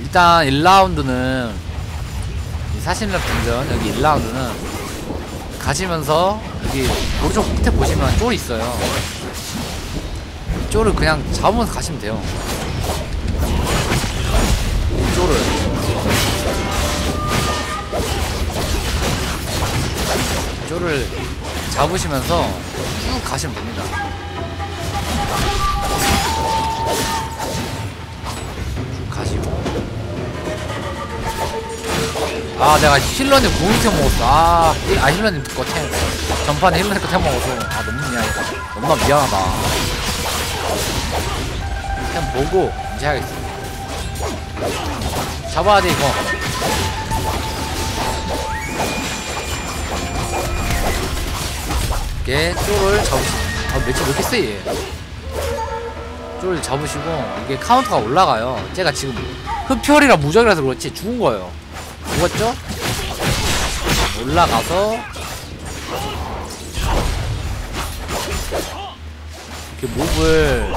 일단 1라운드는 사신력 등전 여기 1라운드는 가시면서 여기 오른쪽 끝에 보시면 쫄이 있어요. 이 쫄을 그냥 잡으면서 가시면 돼요. 이 쫄을. 이 쫄을 잡으시면서 쭉 가시면 됩니다 아 내가 힐러님 고은템 먹었어. 아, 힐- 아 힐러님 거템. 전판에 힐러님 거템 먹어서. 아 너무 미안해. 너무 미안하다. 템 보고 이제 하겠어. 잡아야 돼 이거. 이게 쫄을 잡으시 아 매치 왜 이렇게 세 얘? 쫄을 잡으시고 이게 카운터가 올라가요. 제가 지금 흡혈이라 무적이라서 그렇지 죽은 거예요 죽었죠? 올라가서. 이렇게 몹을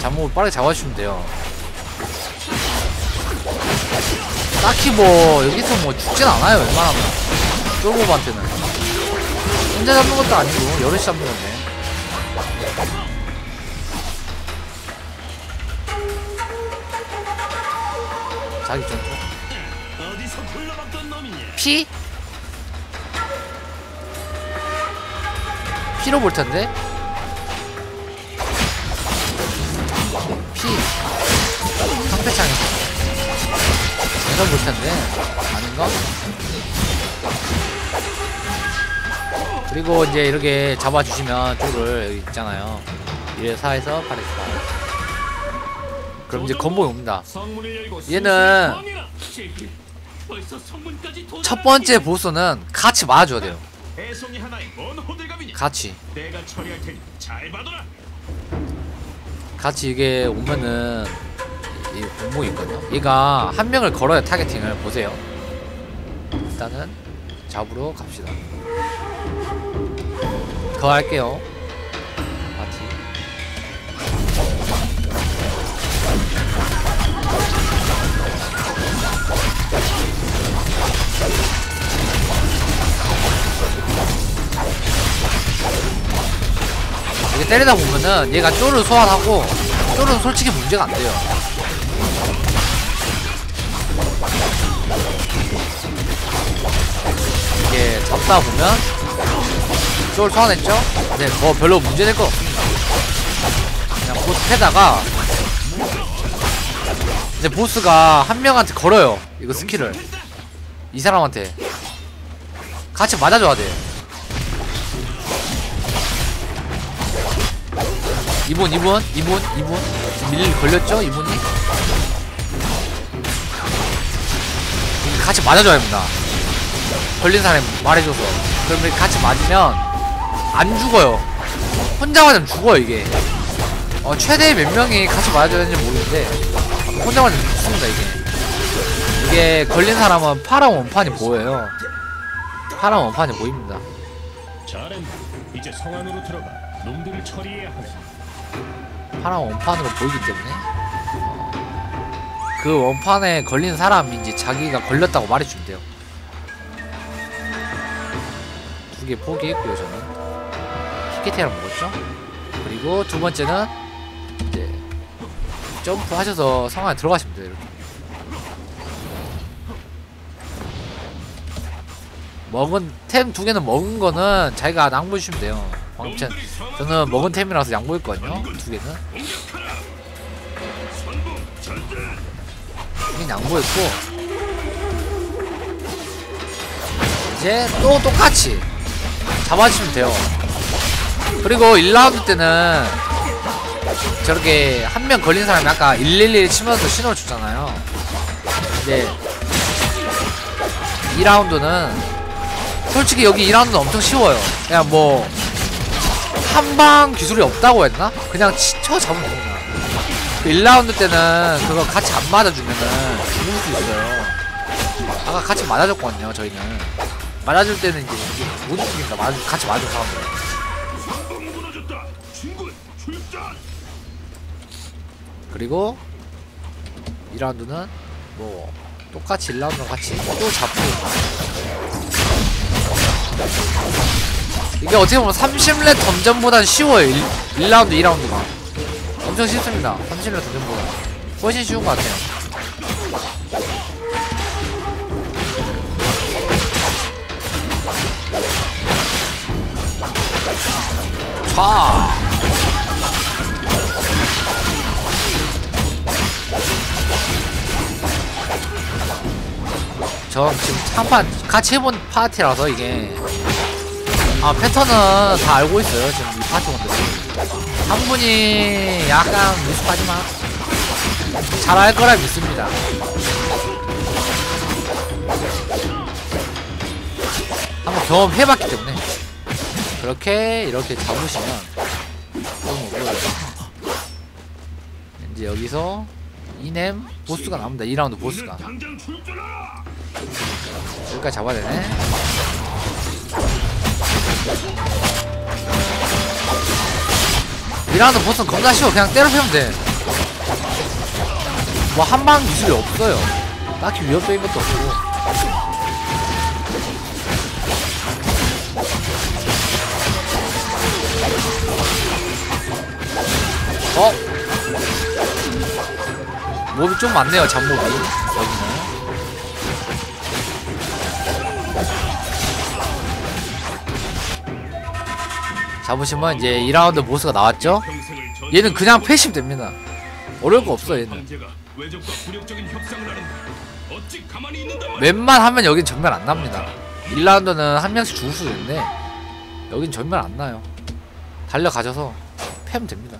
잡몹을 빠르게 잡아주시면 돼요. 딱히 뭐 여기서 뭐 죽진 않아요 웬만하면. 쫄몹한테는. 혼자 잡는 것도 아니고 여럿이 잡는 건데. 자기 좀 피? 피로 볼 텐데? 피. 상대창이. 내가 볼 텐데. 아닌가? 그리고 이제 이렇게 잡아주시면 쪽을 여기 있잖아요. 1회4에서 8회 4. 그럼 이제 건봉이 옵니다. 얘는 첫 번째 보스는 같이 맞아줘야 돼요. 같이. 같이 이게 오면은 이 공목이 있거든요. 얘가 한 명을 걸어야 타겟팅을 보세요. 일단은 잡으러 갑시다. 더 할게요. 파티. 이게 때리다 보면은 얘가 쫄을 소환하고 쫄은 솔직히 문제가 안 돼요. 이게 잡다 보면 쫄 소환했죠? 네, 뭐 별로 문제 될 거 없습니다. 그냥 보스 패다가 이제 보스가 한 명한테 걸어요. 이거 스킬을 이 사람한테 같이 맞아줘야 돼. 이분 이분 이분 이분. 밀 걸렸죠 이분이? 같이 맞아줘야 합니다. 걸린 사람이 말해줘서. 그러면 같이 맞으면 안 죽어요. 혼자 맞으면 죽어요 이게. 어 최대 몇 명이 같이 맞아줘야 되는지 모르겠는데 혼자 맞으면 죽습니다 이게 이게 걸린 사람은 파란 원판이 보여요. 파란 원판이 보입니다. 잘했네. 이제 성 안으로 들어가. 놈들을 처리해야 한다. 파란 원판으로 보이기 때문에? 어, 그 원판에 걸린 사람인지 자기가 걸렸다고 말해주면 돼요. 두 개 포기했고요 저는. 키케테를 먹었죠? 그리고 두 번째는 이제 점프 하셔서 성 안에 들어가시면 돼요 이렇게 먹은 템 두 개는 먹은 거는 자기가 낭보해 주시면 돼요. 방금 전- 놈들이 성 안으로 저는 먹은 템이라서 양보했거든요 두 개는. 이긴 양보했고. 이제 또 똑같이 잡아주시면 돼요. 그리고 1라운드 때는 저렇게 한 명 걸린 사람이 아까 111 치면서 신호를 주잖아요. 근데 2라운드는 솔직히 여기 2라운드는 엄청 쉬워요 그냥 뭐 한방 기술이 없다고 했나? 그냥 치쳐 잡으면 됩니다 그 1라운드 때는 그거 같이 안 맞아주면은 죽을 수 있어요. 아까 같이 맞아줬거든요, 저희는. 맞아줄 때는 이제 못 죽입니다. 맞아, 같이 맞아준 사람들. 그리고 2라운드는 뭐 똑같이 1라운드 같이 또 잡고 이게 어떻게 보면 30렙 덤전보단 쉬워요. 1, 1라운드 2라운드가. 엄청 쉽습니다. 30렙 덤전보다. 훨씬 쉬운 것 같아요. 자 저 지금 한판 같이 해본 파티라서 이게. 아 패턴은 다 알고 있어요 지금 이 파티원들이 한 분이 약간 미숙하지만 잘 알 거라 믿습니다. 한번 경험해봤기 때문에 그렇게 이렇게 잡으시면 너무 뭐예요. 이제 여기서 이넴 보스가 나옵니다. 2라운드 보스가. 여기까지 잡아야 되네. 이라운드 보스는 겁나 쉬워. 그냥 때려 패면 돼. 뭐 한방 기술이 없어요. 딱히 위협적인 것도 없고. 어? 몹이 좀 많네요, 잡몹이. 여기는. 잡으시면 이제 2라운드 보스가 나왔죠? 얘는 그냥 패시브 됩니다. 어려울 거 없어 얘는. 웬만하면 여긴 전멸 안 납니다. 1라운드는 한 명씩 죽을 수도 있는데 여긴 전멸 안 나요. 달려가셔서 패면 됩니다.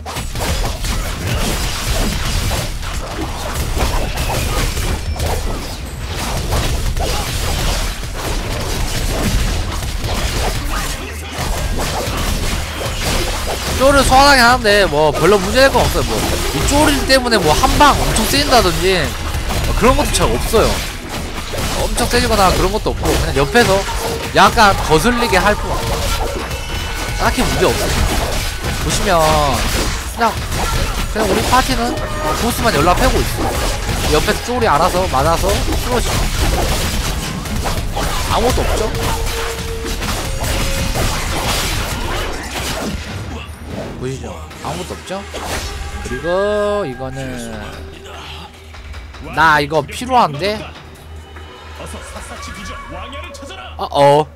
쪼를 소환하긴 하는데 뭐 별로 문제될 건 없어요. 뭐이 쪼리 때문에 뭐 한 방 엄청 쓰인다든지 뭐 그런 것도 잘 없어요. 엄청 세지거나 그런 것도 없고 그냥 옆에서 약간 거슬리게 할 뿐. 딱히 문제 없습니다. 보시면 그냥 그냥 우리 파티는 보스만 연락하고 있어. 옆에서 쪼리 알아서 맞아서 쓰러지. 아무것도 없죠? 보이죠? 아무것도 없죠? 그리고 이거는 나 이거 필요한데. 어어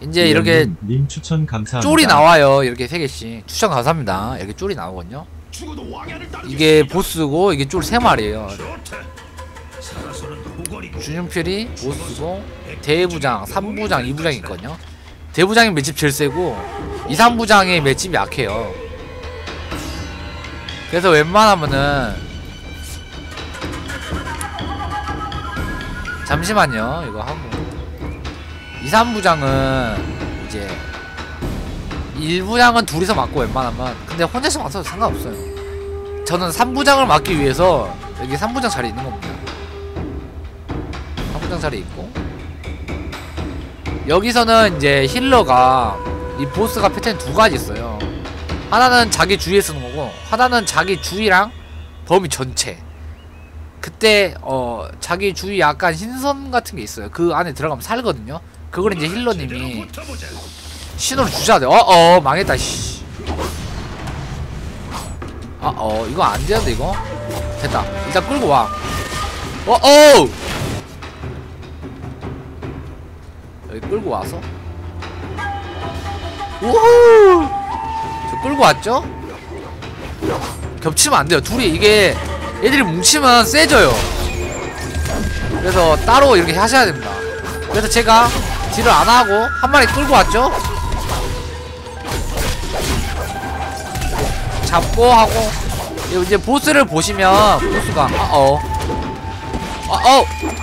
이제 이렇게 님, 님 추천 감사합니다. 쫄이 나와요 이렇게 세 개씩 추천 감사합니다 이렇게 쫄이 나오거든요. 이게 보스고 이게 쫄 세 마리예요 준용필이 보스고 대부장 3부장 2부장이 있거든요. 대부장이 맷집 제일 세고 2, 3부장이 맷집이 약해요. 그래서 웬만하면은 잠시만요. 이거 하고. 2, 3부장은 이제 1부장은 둘이서 맞고 웬만하면 근데 혼자서 맞아도 상관없어요. 저는 3부장을 맞기 위해서 여기 3부장 자리 있는 겁니다 3부장 자리 있고 여기서는 이제 힐러가 이 보스가 패턴 두 가지 있어요 하나는 자기 주위에 쓰는 거고 하나는 자기 주위랑 범위 전체 그때 어 자기 주위 약간 흰선 같은 게 있어요 그 안에 들어가면 살거든요 그걸 이제 힐러님이. 신호를 주셔야 돼. 어어 망했다 씨. 아어 이거 안 되는데 이거 됐다. 일단 끌고 와. 어어 끌고 와서 우후 저 끌고 왔죠? 겹치면 안 돼요. 둘이 이게 애들이 뭉치면 세져요. 그래서 따로 이렇게 하셔야 됩니다. 그래서 제가 딜을 안 하고 한 마리 끌고 왔죠? 잡고 하고 이제 보스를 보시면 보스가 어어 어어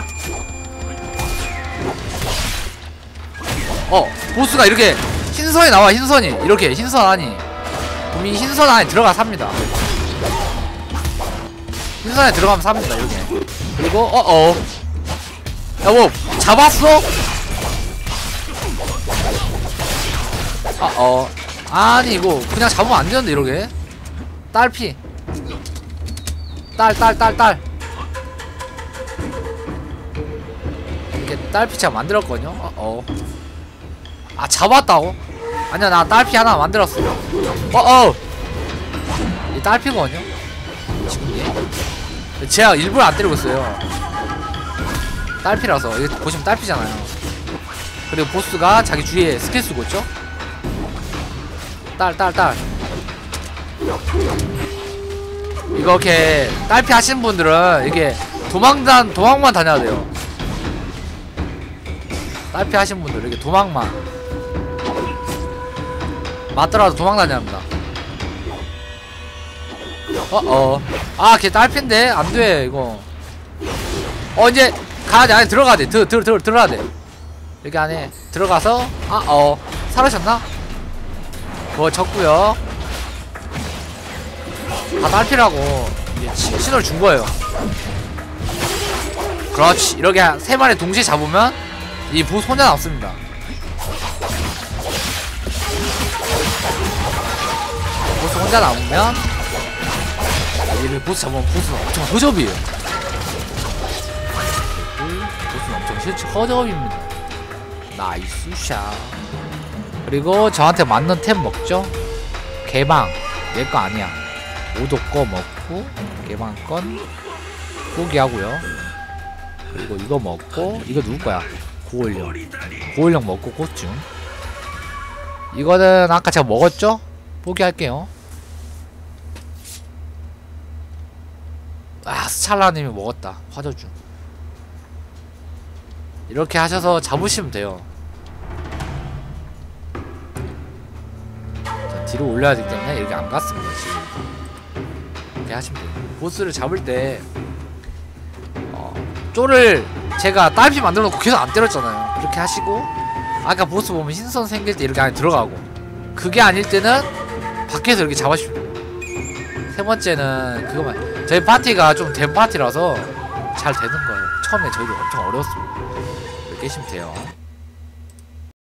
어 보스가 이렇게 흰선이 나와 흰선이 이렇게 흰선 안이 그럼 이 흰선 안에 들어가 삽니다 흰선 안에 들어가면 삽니다 이렇게 그리고 어어 여보 잡았어? 아, 어. 아니, 이거, 그냥 잡으면 안 되는데, 이러게. 딸피 딸 딸 딸 딸 이렇게 딸피 제가 만들었거든요 어, 어. 아 잡았다고? 아니야 나 딸피 하나 만들었어. 어어. 이 딸피거든요 지금 얘 제가 일부러 안 때리고 있어요. 딸피라서. 이거 보시면 딸피잖아요. 그리고 보스가 자기 주위에 스킬 쓰고 있죠? 딸 딸 딸. 이렇게 딸피 하시는 분들은 이게 도망단 도망만 다녀야 돼요. 딸피 하시는 분들 이렇게 도망만 맞더라도 도망 다녀야 합니다. 어어. 아걔 딸피인데? 안돼 이거. 어 이제 가야돼. 안에 들어가야 돼. 들, 들, 들, 들어가야 돼. 여기 안에 들어가서 아어. 사라졌나? 그거 쳤구요. 다 딸피라고. 이제 시- 신호를 준 거예요. 그렇지. 이렇게 세 마리 동시에 잡으면 이 보스 혼자 남습니다 보스 혼자 남으면 얘를 보스 잡으면 보스는 엄청 허접이에요. 보스는 엄청 실제 허접입니다. 나이스 샷. 그리고 저한테 맞는 템 먹죠? 개방. 내 거 아니야. 오도 거 먹고 개방건 포기하고요. 그리고 이거 먹고 이거 누구 거야? 고울령. 고울령 먹고 꽃중. 이거는 아까 제가 먹었죠? 포기할게요 아 스 찰라님이 먹었다. 화저주 이렇게 하셔서 잡으시면 돼요. 자, 뒤로 올려야 되기 때문에 이렇게 안 갔습니다 지금. 이렇게 하시면 돼요. 보스를 잡을 때 어, 쪼를 제가 딸피 만들어 놓고 계속 안 때렸잖아요. 그렇게 하시고 아까 보스 보면 흰선 생길 때 이렇게 안에 들어가고 그게 아닐 때는 밖에서 이렇게 돼요. 세 번째는 그거만 저희 파티가 좀 된 파티라서 잘 되는 거예요. 처음에 저희도 엄청 이렇게 하시면 돼요